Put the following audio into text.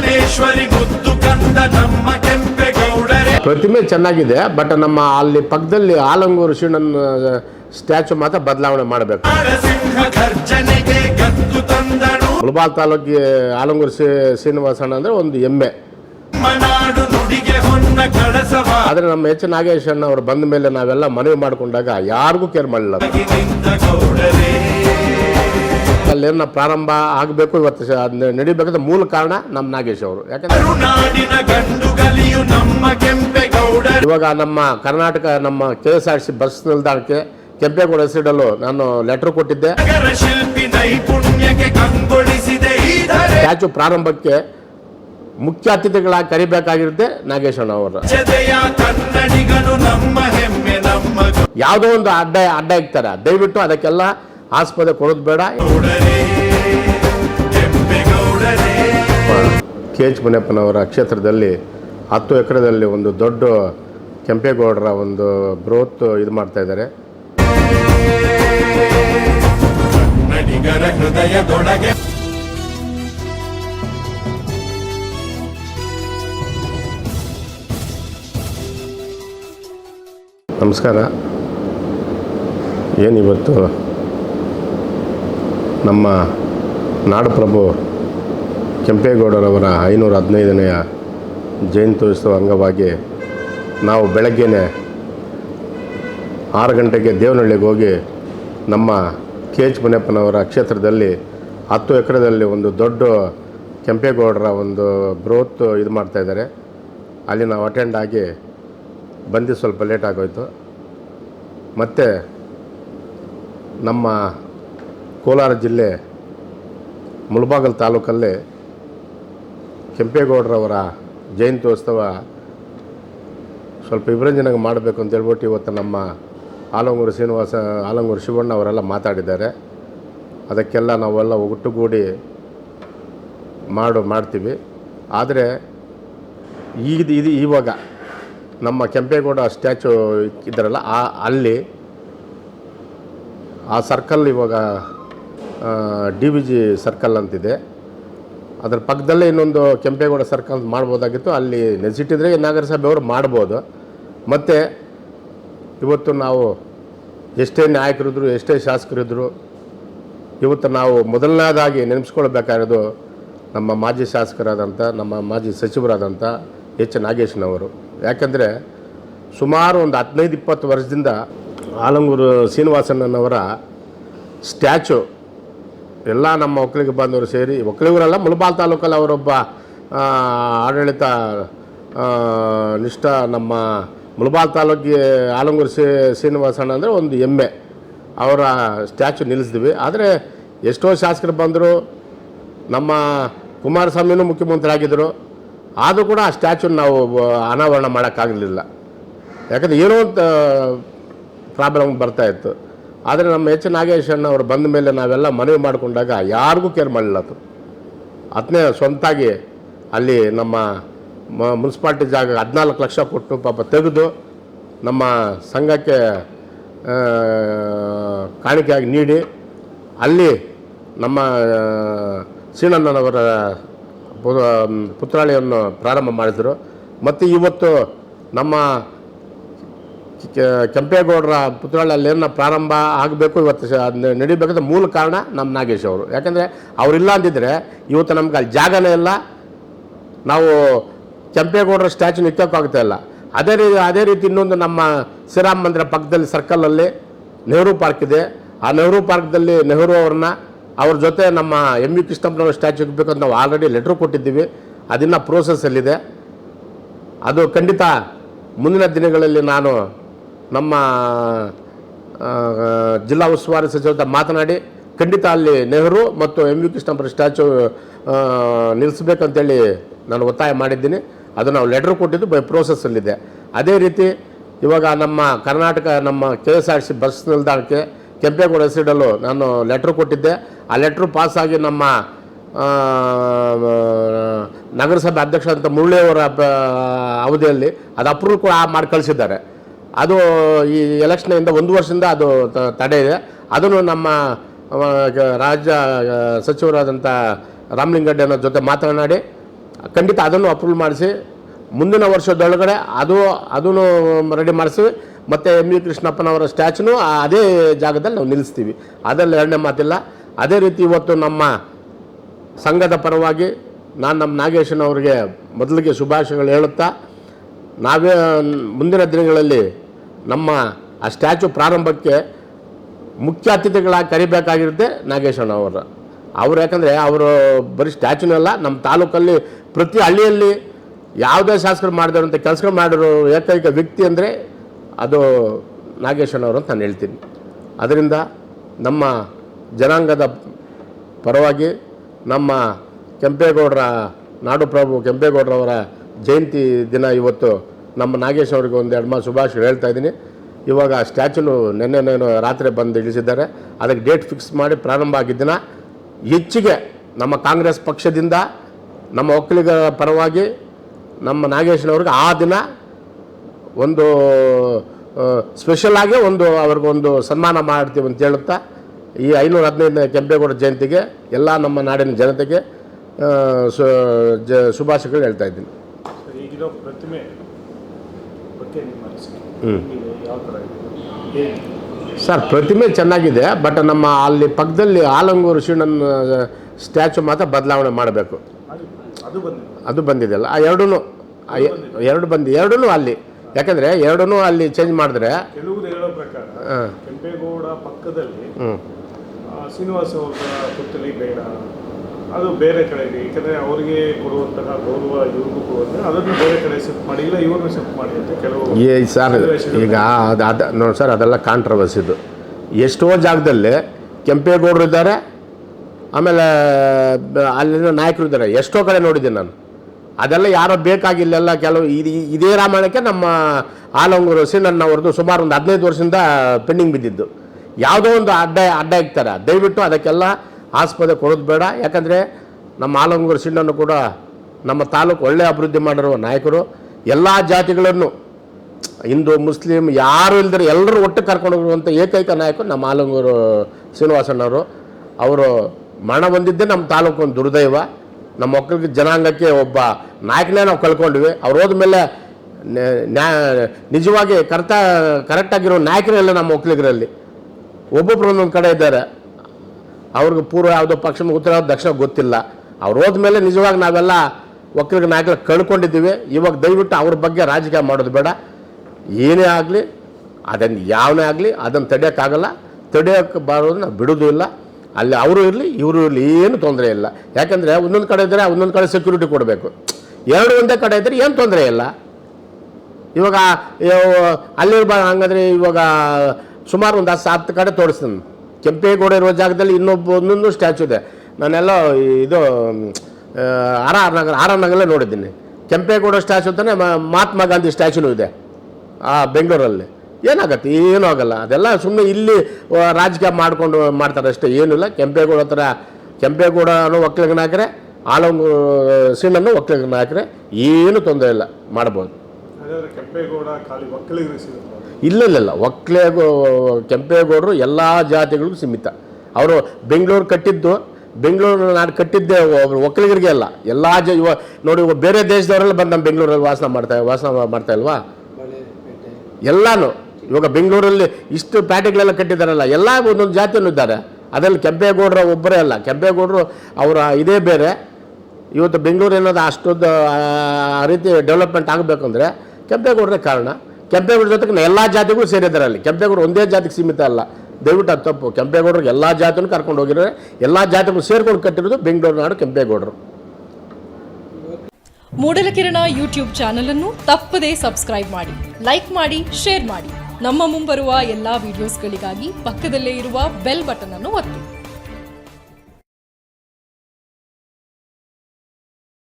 ಭುವನೇಶ್ವರಿ ಮುದ್ದು ಕಂದ ನಮ್ಮ ಕೆಂಪೇಗೌಡರೇ. ಪ್ರತಿಮೆ ಚೆನ್ನಾಗಿದೆ ಬಟ್ ನಮ್ಮ ಅಲ್ಲಿ ಪಕ್ಕದಲ್ಲಿ ಆಲಂಗೂರು ಶಿವಣ್ಣನ ಸ್ಟ್ಯಾಚು ಮಾತ್ರ ಬದಲಾವಣೆ ಮಾಡಬೇಕು. ನರಸಿಂಹ ಗರ್ಜನೆಗೆ ಗತ್ತು ತಂದನು. ಮುಳಬಾಲ್ ತಾಲೂಕಿಗೆ ಆಲಂಗೂರು ಶ್ರೀ ಶ್ರೀನಿವಾಸಣ್ಣ ಅಂದರೆ ಒಂದು ಎಮ್ಮೆ. ಆದ್ರೆ ನುಡಿಗೆ ಹೊನ್ನ ಕಳಸವ. ಆದರೆ ನಮ್ಮ ಎಚ್ ನಾಗೇಶ್ ಅಣ್ಣ ಅವರು ಬಂದ ಮೇಲೆ ನಾವೆಲ್ಲ ಮನವಿ ಮಾಡಿಕೊಂಡಾಗ ಯಾರಿಗೂ ಕೇರ್ ಮಾಡಲಿಲ್ಲ. ನಿಂತ ಗೌಡರೇ. ಅಲ್ಲೇನ ಪ್ರಾರಂಭ ಆಗಬೇಕು ಇವತ್ತು ಶ- ನಡಿಬೇಕಾದ ಮೂಲ ಕಾರಣ ನಮ್ಮ ನಾಗೇಶ್ ಅವರು. ಯಾಕಂದ್ರೆ ಇವಾಗ ನಮ್ಮ ಕರ್ನಾಟಕ ನಮ್ಮ K S R C bus ನಿಲ್ದಾಣಕ್ಕೆ ಕೆಂಪೇಗೌಡ ಹೆಸರಿಡಲು ನಾನು ಲೆಟರ್ ಕೊಟ್ಟಿದ್ದೆ. ಸ್ಟ್ಯಾಚು ಪ್ರಾರಂಭಕ್ಕೆ ಮುಖ್ಯ ಅತಿಥಿಗಳಾಗಿ ಕರಿಬೇಕಾಗಿರುತ್ತೆ ನಾಗೇಶ್ ಅಣ್ಣ ಅವರ. ಯಾವುದೋ ಒಂದು ಅಡ್ಡ ಅಡ್ಡ ಇಕ್ತಾರೆ. ದಯವಿಟ್ಟು ಅದಕ್ಕೆಲ್ಲ ಆಸ್ಪತ್ರೆ ಕೊಡೋದು ಬೇಡ. ಕೆ ಎಚ್ ಮುನಿಯಪ್ಪನವರ ಕ್ಷೇತ್ರದಲ್ಲಿ ಹತ್ತು ಎಕರೆದಲ್ಲಿ ಒಂದು ದೊಡ್ಡ ಕೆಂಪೇಗೌಡರ ಒಂದು ಬೃಹತ್ ಇದು ಮಾಡ್ತಾ ಇದ್ದಾರೆ. ನಮಸ್ಕಾರ. ಏನಿವತ್ತು ನಮ್ಮ ನಾಡಪ್ರಭು ಕೆಂಪೇಗೌಡರವರ ಐನೂರ ಹದಿನೈದನೆಯ ಜಯಂತ್ಯೋತ್ಸವ ಅಂಗವಾಗಿ ನಾವು ಬೆಳಗ್ಗೆನೇ ಆರು ಗಂಟೆಗೆ ದೇವನಹಳ್ಳಿಗೆ ಹೋಗಿ ನಮ್ಮ ಕೆ ಎಚ್ ಮುನಿಯಪ್ಪನವರ ಕ್ಷೇತ್ರದಲ್ಲಿ ಹತ್ತು ಎಕರೆದಲ್ಲಿ ಒಂದು ದೊಡ್ಡ ಕೆಂಪೇಗೌಡರ ಒಂದು ಬೃಹತ್ ಇದು ಮಾಡ್ತಾಯಿದ್ದಾರೆ ಅಲ್ಲಿ ನಾವು ಅಟೆಂಡ್ ಆಗಿ ಬಂದು ಸ್ವಲ್ಪ ಲೇಟ್ ಆಗೋಯ್ತು. ಮತ್ತು ನಮ್ಮ ಕೋಲಾರ ಜಿಲ್ಲೆ ಮುಳಬಾಗಲ್ ತಾಲೂಕಲ್ಲಿ ಕೆಂಪೇಗೌಡರವರ ಜಯಂತ್ಯೋತ್ಸವ ಸ್ವಲ್ಪ ವಿಭರಂಜನೆಗೆ ಮಾಡಬೇಕು ಅಂತ ಹೇಳ್ಬಿಟ್ಟು ಇವತ್ತು ನಮ್ಮ ಆಲಂಗೂರು ಶ್ರೀನಿವಾಸ, ಆಲಂಗೂರು ಶಿವಣ್ಣ ಅವರೆಲ್ಲ ಮಾತಾಡಿದ್ದಾರೆ. ಅದಕ್ಕೆಲ್ಲ ನಾವೆಲ್ಲ ಒಟ್ಟುಗೂಡಿ ಮಾಡು, ಮಾಡ್ತೀವಿ. ಆದರೆ ಈಗ ಇದು ಇವಾಗ ನಮ್ಮ ಕೆಂಪೇಗೌಡ ಸ್ಟ್ಯಾಚು ಇದ್ದಾರಲ್ಲ, ಆ, ಅಲ್ಲಿ ಆ ಸರ್ಕಲ್ ಇವಾಗ ಡಿ ವಿ ಜಿ ಸರ್ಕಲ್ ಅಂತಿದೆ. ಅದರ ಪಕ್ಕದಲ್ಲೇ ಇನ್ನೊಂದು ಕೆಂಪೇಗೌಡ ಸರ್ಕಲ್ ಅಂತ ಮಾಡ್ಬೋದಾಗಿತ್ತು. ಅಲ್ಲಿ ನೆಸಿಟಿದ್ರೆ ನಗರಸಭೆಯವರು ಮಾಡ್ಬೋದು. ಮತ್ತು ಇವತ್ತು ನಾವು ಎಷ್ಟೇ ನಾಯಕರಿದ್ರು, ಎಷ್ಟೇ ಶಾಸಕರಿದ್ದರು ಇವತ್ತು ನಾವು ಮೊದಲನೇದಾಗಿ ನೆನೆಸ್ಕೊಳ್ಬೇಕಾಗಿರೋದು ನಮ್ಮ ಮಾಜಿ ಶಾಸಕರಾದಂಥ, ನಮ್ಮ ಮಾಜಿ ಸಚಿವರಾದಂಥ ಎಚ್ ನಾಗೇಶ್ನವರು ಯಾಕೆಂದರೆ ಸುಮಾರು ಒಂದು ಹದಿನೈದು, ಇಪ್ಪತ್ತು ವರ್ಷದಿಂದ ಆಲಂಗೂರು ಶ್ರೀನಿವಾಸಣ್ಣನವರ ಸ್ಟ್ಯಾಚು ಎಲ್ಲ ನಮ್ಮ ಒಕ್ಕಲಿಗ ಬಾಂಧವರು ಸೇರಿ, ಒಕ್ಕಲಿಗರಲ್ಲ ಮುಳಬಾಲ್ ತಾಲೂಕಲ್ಲಿ ಅವರೊಬ್ಬ ಆಡಳಿತ ನಿಷ್ಠ ನಮ್ಮ ಮುಳಬಾಲ್ ತಾಲೂಕಿಗೆ ಆಲಂಗೂರು ಸಿ ಶ್ರೀನಿವಾಸಣ್ಣ ಅಂದರೆ ಒಂದು ಹೆಮ್ಮೆ ಅವರ ಸ್ಟ್ಯಾಚು ನಿಲ್ಲಿಸಿದ್ವಿ. ಆದರೆ ಎಷ್ಟೋ ಶಾಸಕರು ಬಂದರು, ನಮ್ಮ ಕುಮಾರಸ್ವಾಮಿನೂ ಮುಖ್ಯಮಂತ್ರಿ ಆಗಿದ್ದರು ಆದರೂ ಕೂಡ ಆ ಸ್ಟ್ಯಾಚುನ ನಾವು, ಅನಾವರಣ ಮಾಡೋಕ್ಕಾಗಲಿಲ್ಲ. ಯಾಕಂದರೆ ಏನೋ ಅಂತ ಪ್ರಾಬ್ಲಮ್ ಬರ್ತಾ ಇತ್ತು. ಆದರೆ ನಮ್ಮ ಎಚ್ ನಾಗೇಶ್ ಅವರು ಬಂದ ಮೇಲೆ ನಾವೆಲ್ಲ ಮನವಿ ಮಾಡಿಕೊಂಡಾಗ ಯಾರಿಗೂ ಕೇರ್ ಮಾಡಲಿಲ್ಲ ಅದು. ಅದನ್ನೇ ಸ್ವಂತಾಗಿ ಅಲ್ಲಿ ನಮ್ಮ ಮುನ್ಸಿಪಾಲ್ಟಿ ಜಾಗ ಹದಿನಾಲ್ಕು ಲಕ್ಷ ಕೊಟ್ಟು ಪಾಪ ತೆಗೆದು ನಮ್ಮ ಸಂಘಕ್ಕೆ ಕಾಣಿಕೆಯಾಗಿ ನೀಡಿ ಅಲ್ಲಿ ನಮ್ಮ ಸೀನಣ್ಣನವರ ಪುತ್ರಾಳಿಯನ್ನು ಪ್ರಾರಂಭ ಮಾಡಿದರು. ಮತ್ತು ಇವತ್ತು ನಮ್ಮ ಕೆಂಪೇಗೌಡರ ಪುತ್ರಗಳಲ್ಲಿ ಏನೋ ಪ್ರಾರಂಭ ಆಗಬೇಕು ಇವತ್ತು ನಡಿಬೇಕಾದ ಮೂಲ ಕಾರಣ ನಮ್ಮ ನಾಗೇಶ್ ಅವರು. ಯಾಕಂದರೆ ಅವರಿಲ್ಲ ಅಂದಿದ್ದರೆ ಇವತ್ತು ನಮ್ಗೆ ಅಲ್ಲಿ ಜಾಗನೇ ಇಲ್ಲ. ನಾವು ಕೆಂಪೇಗೌಡರ ಸ್ಟ್ಯಾಚು ನಿತ್ಯಕ್ಕಾಗ್ತಾ ಇಲ್ಲ ಅದೇ ರೀತಿ ಅದೇ ರೀತಿ ಇನ್ನೊಂದು ನಮ್ಮ ಶ್ರೀರಾಮ ಮಂದಿರ ಪಕ್ಕದಲ್ಲಿ ಸರ್ಕಲಲ್ಲಿ ನೆಹರು ಪಾರ್ಕ್ ಇದೆ. ಆ ನೆಹರು ಪಾರ್ಕ್ದಲ್ಲಿ ನೆಹರು ಅವ್ರನ್ನ, ಅವ್ರ ಜೊತೆ ನಮ್ಮ ಎಂ ವಿ ಕೃಷ್ಣಪ್ಪನವ್ರ ಸ್ಟ್ಯಾಚು ಅಂತ ನಾವು ಆಲ್ರೆಡಿ ಲೆಟ್ರ್ ಕೊಟ್ಟಿದ್ದೀವಿ. ಅದನ್ನು ಪ್ರೋಸೆಸ್ಸಲ್ಲಿದೆ ಅದು ಖಂಡಿತ ಮುಂದಿನ ದಿನಗಳಲ್ಲಿ ನಾನು ನಮ್ಮ ಜಿಲ್ಲಾ ಉಸ್ತುವಾರಿ ಸಚಿವ ಜೊತೆ ಮಾತನಾಡಿ ಖಂಡಿತ ಅಲ್ಲಿ ನೆಹರು ಮತ್ತು ಎಂ ವಿ ಕೃಷ್ಣಪ್ಪರ ಸ್ಟ್ಯಾಚು ನಿಲ್ಲಿಸ್ಬೇಕಂತೇಳಿ ನಾನು ಒತ್ತಾಯ ಮಾಡಿದ್ದೀನಿ. ಅದು ನಾವು ಲೆಟ್ರ್ ಕೊಟ್ಟಿದ್ದು ಬೈ ಪ್ರೋಸೆಸ್ಸಲ್ಲಿದೆ ಅದೇ ರೀತಿ ಇವಾಗ ನಮ್ಮ ಕರ್ನಾಟಕ, ನಮ್ಮ K S R C bus ನಿಲ್ದಾಣಕ್ಕೆ ಕೆಂಪೇಗೌಡ ಹೆಸರಿಡಲು ನಾನು ಲೆಟ್ರ್ ಕೊಟ್ಟಿದ್ದೆ. ಆ ಲೆಟ್ರು ಪಾಸಾಗಿ ನಮ್ಮ ನಗರಸಭೆ ಅಧ್ಯಕ್ಷ ಅಂತ ಮುರಳಿಯವರ ಅವಧಿಯಲ್ಲಿ ಅದು ಅಪ್ರೂವ್ ಕೂಡ ಮಾಡಿ ಕಳಿಸಿದ್ದಾರೆ. ಅದು ಈ ಎಲೆಕ್ಷನಿಂದ ಒಂದು ವರ್ಷದಿಂದ ಅದು ತಡೆ ಇದೆ. ಅದನ್ನು ನಮ್ಮ ರಾಜ್ಯ ಸಚಿವರಾದಂಥ ಸಚಿವರಾದಂಥ ಅನ್ನೋ ಜೊತೆ ಮಾತನಾಡಿ, ಖಂಡಿತ ಅದನ್ನು ಅಪ್ರೂವ್ ಮಾಡಿಸಿ, ಮುಂದಿನ ವರ್ಷದೊಳಗಡೆ ಅದು, ಅದನ್ನು ರೆಡಿ ಮಾಡಿಸಿ, ಮತ್ತು ಎಂ ವಿ ಕೃಷ್ಣಪ್ಪನವರ ಸ್ಟ್ಯಾಚ್ಯೂ ಅದೇ ಜಾಗದಲ್ಲಿ ನಾವು ನಿಲ್ಲಿಸ್ತೀವಿ. ಅದರಲ್ಲಿ ಎರಡನೇ ಮಾತಿಲ್ಲ. ಅದೇ ರೀತಿ ಇವತ್ತು ನಮ್ಮ ಸಂಘದ ಪರವಾಗಿ ನಾನು ನಮ್ಮ ನಾಗೇಶನವರಿಗೆ ಮೊದಲಿಗೆ ಶುಭಾಶಯಗಳು ಹೇಳುತ್ತಾ ನಾವೇ ಮುಂದಿನ ದಿನಗಳಲ್ಲಿ ನಮ್ಮ ಆ ಸ್ಟ್ಯಾಚು ಪ್ರಾರಂಭಕ್ಕೆ ಮುಖ್ಯ ಅತಿಥಿಗಳಾಗಿ ಕರಿಬೇಕಾಗಿರುತ್ತೆ ನಾಗೇಶಣ್ಣ ಅವರು. ಅವ್ರು ಯಾಕಂದರೆ ಅವರು ಬರೀ ಸ್ಟ್ಯಾಚುನಲ್ಲ ನಮ್ಮ ತಾಲೂಕಲ್ಲಿ ಪ್ರತಿ ಹಳ್ಳಿಯಲ್ಲಿ ಯಾವುದೇ ಶಾಸಕರು ಅಂತ ಕೆಲಸಗಳು ಮಾಡಿರೋ ಏಕೈಕ ವ್ಯಕ್ತಿ ಅಂದರೆ ಅದು ನಾಗೇಶಣ್ಣವರು ಅಂತ ನಾನು ಹೇಳ್ತೀನಿ. ಅದರಿಂದ ನಮ್ಮ ಜನಾಂಗದ ಪರವಾಗಿ ನಮ್ಮ ಕೆಂಪೇಗೌಡರ ನಾಡುಪ್ರಭು ಕೆಂಪೇಗೌಡರವರ ಜಯಂತಿ ದಿನ ಇವತ್ತು ನಮ್ಮ ನಾಗೇಶ್ ಅವ್ರಿಗೆ ಒಂದು ಎರಡು ಮಾತು ಶುಭಾಶಯ ಹೇಳ್ತಾ ಇದ್ದೀನಿ. ಇವಾಗ ಸ್ಟ್ಯಾಚ್ಯೂನು ನೆನ್ನೆನೇನು ರಾತ್ರಿ ಬಂದು ಇಳಿಸಿದ್ದಾರೆ. ಅದಕ್ಕೆ ಡೇಟ್ ಫಿಕ್ಸ್ ಮಾಡಿ ಪ್ರಾರಂಭ ಆಗಿದ್ದಿನ ಹೆಚ್ಚಿಗೆ ನಮ್ಮ ಕಾಂಗ್ರೆಸ್ ಪಕ್ಷದಿಂದ ನಮ್ಮ ಒಕ್ಕಲಿಗರ ಪರವಾಗಿ ನಮ್ಮ ನಾಗೇಶ್ನವ್ರಿಗೆ ಆ ದಿನ ಒಂದು ಸ್ಪೆಷಲ್ ಆಗಿ ಒಂದು ಅವ್ರಿಗೊಂದು ಸನ್ಮಾನ ಮಾಡ್ತೀವಿ ಅಂತ ಹೇಳುತ್ತಾ ಈ ಐನೂರ ಹದಿನೈದನೇ ಕೆಂಪೇಗೌಡ ಜಯಂತಿಗೆ ಎಲ್ಲ ನಮ್ಮ ನಾಡಿನ ಜನತೆಗೆ ಆ, ಶುಭಾಶಯಗಳು ಹೇಳ್ತಾ ಇದ್ದೀನಿ. ಸರ್, ಪ್ರತಿಮೆ ಬಗ್ಗೆ ನಿಮ್ಮ ಅನಿಸಿಕೆ. ಯಾವ ಥರ ಇದೆ? ಸರ್ ಪ್ರತಿಮೆ ಚೆನ್ನಾಗಿದೆ ಬಟ್ ನಮ್ಮ ಅಲ್ಲಿ ಪಕ್ಕದಲ್ಲಿ ಆಲಂಗೂರು ಶಿವಣ್ಣ ಸ್ಟ್ಯಾಚು ಮಾತ್ರ ಬದಲಾವಣೆ ಮಾಡಬೇಕು. ಅದು ಅದು ಬಂದಿದೆ ಅದು ಬಂದಿದೆಯಲ್ಲ ಆ ಎರಡೂ ಎರಡು ಬಂದು ಎರಡೂ ಅಲ್ಲಿ. ಯಾಕಂದರೆ ಎರಡೂ ಅಲ್ಲಿ ಚೇಂಜ್ ಮಾಡಿದ್ರೆ ಕೆಲವರು ಹೇಳೋ ಪ್ರಕಾರ ಹಾಂ. ಕೆಂಪೇಗೌಡ ಪಕ್ಕದಲ್ಲಿ ಶ್ರೀನಿವಾಸ ಬೇಡ ಅದು ಬೇರೆ ಕಡೆಗೆ ಏಕೆಂದರೆ ಅವರಿಗೆ ಕೊಡುವಂತಹ ಗೌರವ ಇವ್ರಿಗೂ ಕೊಡುವಂತಹ ಅದನ್ನು ಬೇರೆ ಕಡೆ ಶಿಫ್ಟ್ ಮಾಡಿ ಇಲ್ಲ ಇವ್ರನ್ನ ಶಿಫ್ಟ್ ಮಾಡಿ ಅಂತ ಕೆಲವು ಈ ಸರ್ ಈಗ ಅದು ಅದು ನೋಡಿ ಸರ್ ಅದೆಲ್ಲ ಕಾಂಟ್ರವರ್ಸಿದು ಎಷ್ಟೋ ಜಾಗದಲ್ಲಿ ಕೆಂಪೇಗೌಡರು ಇದ್ದಾರೆ ಆಮೇಲೆ ಅಲ್ಲಿನ ನಾಯಕರು ಇದ್ದಾರೆ. ಎಷ್ಟೋ ಕಡೆ ನೋಡಿದ್ದೀನಿ ನಾನು. ಅದೆಲ್ಲ ಯಾರೋ ಬೇಕಾಗಿಲ್ಲೆಲ್ಲ ಕೆಲವು ಇದು ಇದೇ ರಾಮಾಯಣಕ್ಕೆ ನಮ್ಮ ಆಲಂಗೂರು ಅವ್ರದ್ದು ಸುಮಾರು ಒಂದು ಹದಿನೈದು ವರ್ಷದಿಂದ ಪೆಂಡಿಂಗ್ ಬಿದ್ದಿದ್ದು. ಯಾವುದೋ ಒಂದು ಅಡ್ಡ ಅಡ್ಡ ಇಕ್ತಾರೆ. ದಯವಿಟ್ಟು ಅದಕ್ಕೆಲ್ಲ ಆಸ್ಪದ ಕೊಡೋದು ಬೇಡ. ಯಾಕಂದರೆ ನಮ್ಮ ಆಲಂಗೂರು ಸಿಣ್ಣನ್ನು ಕೂಡ ನಮ್ಮ ತಾಲೂಕು ಒಳ್ಳೆಯ ಅಭಿವೃದ್ಧಿ ಮಾಡಿರುವ ನಾಯಕರು. ಎಲ್ಲ ಜಾತಿಗಳನ್ನು, ಹಿಂದೂ, ಮುಸ್ಲಿಂ, ಯಾರು ಇಲ್ದರೆ ಎಲ್ಲರೂ ಒಟ್ಟು ಕರ್ಕೊಂಡು ಹೋಗುವಂಥ ಏಕೈಕ ನಾಯಕರು ನಮ್ಮ ಆಲಂಗೂರು ಶ್ರೀನಿವಾಸಣ್ಣವರು. ಅವರು ಮರಣ ಬಂದಿದ್ದೇ ನಮ್ಮ ತಾಲೂಕು ಒಂದು ದುರ್ದೈವ. ನಮ್ಮ ಮಕ್ಕಳಿಗೆ ಜನಾಂಗಕ್ಕೆ ಒಬ್ಬ ನಾಯಕನೇ ನಾವು ಕಳ್ಕೊಂಡ್ವಿ. ಅವ್ರು ಹೋದ್ಮೇಲೆ ನ್ಯಾ- ನ್ಯಾ- ನಿಜವಾಗಿ ಕರೆಕ್ಟ ಕರೆಕ್ಟಾಗಿರೋ ನಾಯಕರೆಲ್ಲ ನಮ್ಮ ಒಕ್ಕಲಿಗರಲ್ಲಿ. ಒಬ್ಬೊಬ್ರು ಒಂದೊಂದು ಕಡೆ ಇದ್ದಾರೆ. ಅವ್ರಿಗೆ ಪೂರ್ವ ಯಾವುದೋ ಪಕ್ಷ ಉತ್ತರ ದಕ್ಷಿಣ ಗೊತ್ತಿಲ್ಲ. ಅವ್ರು ಹೋದ್ಮೇಲೆ ನಿಜವಾಗಿ ನಾವೆಲ್ಲ ಒಕ್ಕಲಿಗ ನಾಯಕರು ಕಳ್ಕೊಂಡಿದ್ದೀವಿ. ಇವಾಗ ದಯವಿಟ್ಟು ಅವ್ರ ಬಗ್ಗೆ ರಾಜಕೀಯ ಮಾಡೋದು ಬೇಡ. ಏನೇ ಆಗಲಿ, ಅದನ್ನು ಯಾವನೇ ಆಗಲಿ ಅದನ್ನು ತಡೆಯೋಕ್ಕಾಗಲ್ಲ. ತಡೆಯೋಕ್ಕೆ ಬಾರೋದನ್ನ ಬಿಡೋದು ಇಲ್ಲ. ಅಲ್ಲಿ ಅವರು ಇರಲಿ, ಇವರು ಇರಲಿ, ಏನು ತೊಂದರೆ ಇಲ್ಲ. ಯಾಕೆಂದರೆ ಒಂದೊಂದು ಕಡೆ ಇದ್ದರೆ ಒಂದೊಂದು ಕಡೆ ಸೆಕ್ಯೂರಿಟಿ ಕೊಡಬೇಕು. ಎರಡು ಒಂದೇ ಕಡೆ ಇದ್ದರೆ ಏನು ತೊಂದರೆ ಇಲ್ಲ. ಇವಾಗ ಅಲ್ಲಿ ಹಂಗಂದ್ರೆ ಇವಾಗ ಸುಮಾರು ಒಂದು ಹತ್ತು ಹತ್ತು ಕಡೆ ತೋರಿಸ್ತೀನಿ ಕೆಂಪೇಗೌಡ ಇರೋ ಜಾಗದಲ್ಲಿ ಇನ್ನೊಬ್ಬ ಒಂದೊಂದು ಸ್ಟ್ಯಾಚು ಇದೆ. ನಾನೆಲ್ಲ ಇದು R R Nagar, R R ನಗರಲ್ಲೇ ನೋಡಿದ್ದೀನಿ. ಕೆಂಪೇಗೌಡ ಸ್ಟ್ಯಾಚು ಅಂತಲೇ ಮಹಾತ್ಮ ಗಾಂಧಿ ಸ್ಟ್ಯಾಚುನೂ ಇದೆ, ಆ ಬೆಂಗಳೂರಲ್ಲಿ. ಏನಾಗತ್ತೆ? ಏನೂ ಆಗಲ್ಲ. ಅದೆಲ್ಲ ಸುಮ್ಮನೆ ಇಲ್ಲಿ ರಾಜಕೀಯ ಮಾಡಿಕೊಂಡು ಮಾಡ್ತಾರೆ ಅಷ್ಟೇ. ಏನಿಲ್ಲ ಕೆಂಪೇಗೌಡ ಹತ್ರ, ಕೆಂಪೇಗೌಡನು ಒಕ್ಕಲಿಗನ ಹಾಕ್ರೆ ಆಲಂಗೂರು ಸೀಮನ್ನು ಒಕ್ಕಲಿಗನ ಹಾಕ್ರೆ, ಏನೂ ತೊಂದರೆ ಇಲ್ಲ. ಮಾಡ್ಬೋದು. ಕೆಂಪೇಗೌಡ ಖಾಲಿ ಒಕ್ಕಲಿಗರಿಗೆ ಸಿಗುತ್ತೆ? ಇಲ್ಲ ಇಲ್ಲ ಒಕ್ಕಲೇ ಕೆಂಪೇಗೌಡರು ಎಲ್ಲ ಜಾತಿಗಳಿಗೂ ಸೀಮಿತ. ಅವರು ಬೆಂಗಳೂರು ಕಟ್ಟಿದ್ದು, ಬೆಂಗಳೂರು ನಾನು ಕಟ್ಟಿದ್ದೆ ಒಕ್ಕಲಿಗರಿಗೆ ಅಲ್ಲ. ಎಲ್ಲ ಜ, ಇವ, ನೋಡಿ ಬೇರೆ ದೇಶದವರೆಲ್ಲ ಬಂದು ನಮ್ಮ ಬೆಂಗಳೂರಲ್ಲಿ ವಾಸನ ಮಾಡ್ತಾ ವಾಸನ ಮಾಡ್ತಾ ಇಲ್ವಾ? ಎಲ್ಲಾನು. ಇವಾಗ ಬೆಂಗಳೂರಲ್ಲಿ ಇಷ್ಟು ಪ್ಯಾಟೆಗಳೆಲ್ಲ ಕಟ್ಟಿದ್ದಾರಲ್ಲ ಎಲ್ಲ ಒಂದೊಂದು ಜಾತಿಯನ್ನು ಇದ್ದಾರೆ. ಅದರಲ್ಲಿ ಕೆಂಪೇಗೌಡರ ಒಬ್ಬರೇ ಅಲ್ಲ. ಕೆಂಪೇಗೌಡರು ಅವರ ಇದೇ ಬೇರೆ. ಇವತ್ತು ಬೆಂಗಳೂರು ಅನ್ನೋದು ಅಷ್ಟೊಂದು ಆ ರೀತಿ ಡೆವಲಪ್ಮೆಂಟ್ ಆಗಬೇಕಂದ್ರೆ ಕೆಂಪೇಗೌಡರೇ ಕಾರಣ. ಕೆಂಪೇಗೌಡ ಜೊತೆಗೆ ಎಲ್ಲ ಜಾತಿಗಳು ಸೇರಿದ್ದಾರೆ ಅಲ್ಲಿ. ಕೆಂಪೇಗೌಡ ಒಂದೇ ಜಾತಿಗೆ ಸೀಮಿತ ಅಲ್ಲ. ದಯವಿಟ್ಟು ಅದು ತಪ್ಪು ಕೆಂಪೇಗೌಡರು ಎಲ್ಲ ಜಾತಿನೂ ಕರ್ಕೊಂಡು ಹೋಗಿದ್ದಾರೆ. ಎಲ್ಲ ಜಾತಿಗಳು ಸೇರ್ಕೊಂಡು ಕಟ್ಟಿರೋದು ಬೆಂಗಳೂರು ನಾಡು ಕೆಂಪೇಗೌಡರು. ಮೂಡಲಕಿರಣ ಯೂಟ್ಯೂಬ್ ಚಾನಲ್ ಅನ್ನು ತಪ್ಪದೇ ಸಬ್ಸ್ಕ್ರೈಬ್ ಮಾಡಿ, ಲೈಕ್ ಮಾಡಿ, ಶೇರ್ ಮಾಡಿ. ನಮ್ಮ ಮುಂಬರುವ ಎಲ್ಲಾ ವಿಡಿಯೋಸ್ಗಳಿಗಾಗಿ ಪಕ್ಕದಲ್ಲೇ ಇರುವ ಬೆಲ್ ಬಟನ್ ಅನ್ನು ಒತ್ತಿ.